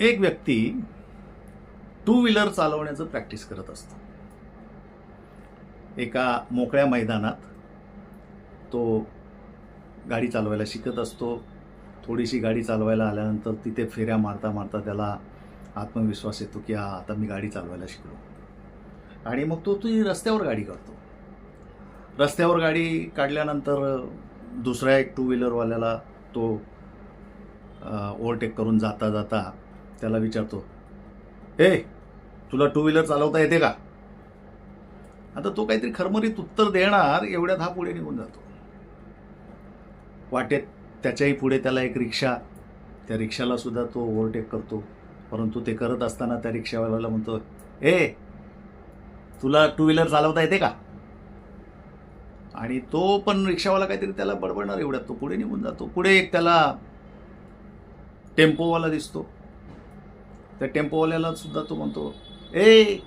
एक व्यक्ती two wheeler चालवण्याचं प्रॅक्टिस करत असतो. एका मोकळ्या मैदानात तो गाडी चालवायला शिकत असतो. थोडीशी गाडी चालवायला आल्यानंतर तिथे फेऱ्या मारता मारता त्याला आत्मविश्वास येतो की हा आता मी गाडी चालवायला शिकलो. आणि मग तो ती रस्त्यावर गाडी काढतो. रस्त्यावर गाडी काढल्यानंतर दुसऱ्या एक टू व्हीलरवाल्याला तो ओव्हरटेक करून जाता जाता त्याला विचारतो ए तुला टू व्हीलर चालवता येते का? आता तो काहीतरी खरमरीत उत्तर देणार एवढ्यात हा पुढे निघून जातो. वाटेत त्याच्याही पुढे त्याला एक रिक्षा त्या रिक्षाला सुद्धा तो ओव्हरटेक करतो. परंतु ते करत असताना त्या रिक्षावाल्याला म्हणतो ए तुला टू व्हीलर चालवता येते का? आणि तो पण रिक्षावाला काहीतरी त्याला बडबडणार एवढ्यात तो पुढे निघून जातो. पुढे एक त्याला टेम्पोवाला दिसतो. त्या टेम्पोवाल्याला सुद्धा तो म्हणतो ए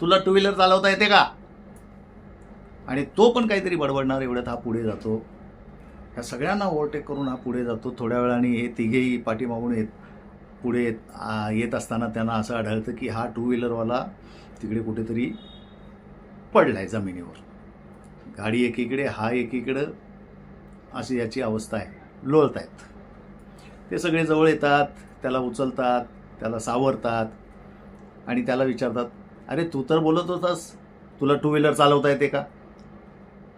तुला टू व्हीलर चालवता येते का? आणि तो पण काहीतरी बडबडणार एवढ्यात हा पुढे जातो. ह्या सगळ्यांना ओव्हरटेक करून हा पुढे जातो. थोड्या वेळाने हे तिघेही पाठीमागून येत पुढे येत येत असताना त्यांना असं आढळतं की हा टू व्हीलरवाला तिकडे कुठेतरी पडला आहे जमिनीवर. गाडी एकीकडे हा एकीकडं अशी याची अवस्था आहे. लोळत आहेत ते सगळे जवळ येतात त्याला उचलतात त्याला सावरतात आणि त्याला विचारतात अरे तू तर बोलत होतास. तुला टू व्हीलर चालवता येते का?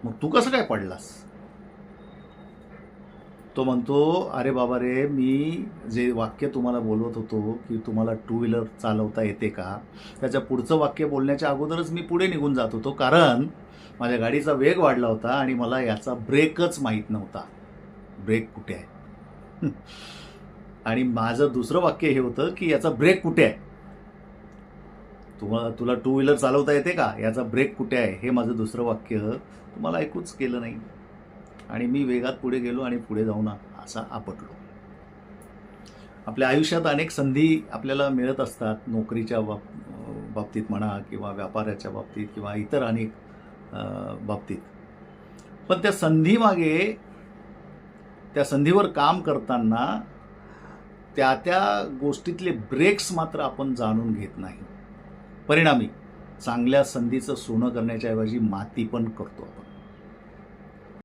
मग तू कसं काय पडलास? तो म्हणतो अरे बाबा रे मी जे वाक्य तुम्हाला बोलवत होतो की तुम्हाला टू व्हीलर चालवता येते का त्याच्या पुढचं वाक्य बोलण्याच्या अगोदरच मी पुढे निघून जात होतो कारण माझ्या गाडीचा वेग वाढला होता आणि मला याचा ब्रेकच माहीत नव्हता. ब्रेक कुठे आहे? आणि माझं दुसरं वाक्य हे होतं की याचा ब्रेक कुठे आहे? तुम्हाला तुला टू व्हीलर चालवता येते का? याचा ब्रेक कुठे आहे? हे माझं दुसरं वाक्य. तुम्हाला ऐकूच केलं नाही. आणि मी वेगात पुढे गेलो आणि पुढे जाऊन असा आपटलो. आपल्या आयुष्यात अनेक संधी आपल्याला मिळत असतात. नोकरीच्या बाब बाबतीत म्हणा किंवा व्यापाराच्या बाबतीत किंवा इतर अनेक बाबतीत. पण त्या संधीमागे त्या संधीवर काम करताना त्या त्या गोष्टीतले ब्रेक्स मात्र आपण जाणून घेत नाही. परिणामी चांगल्या संधीचं सोनं करण्याच्या ऐवजी माती पण करतो आपण.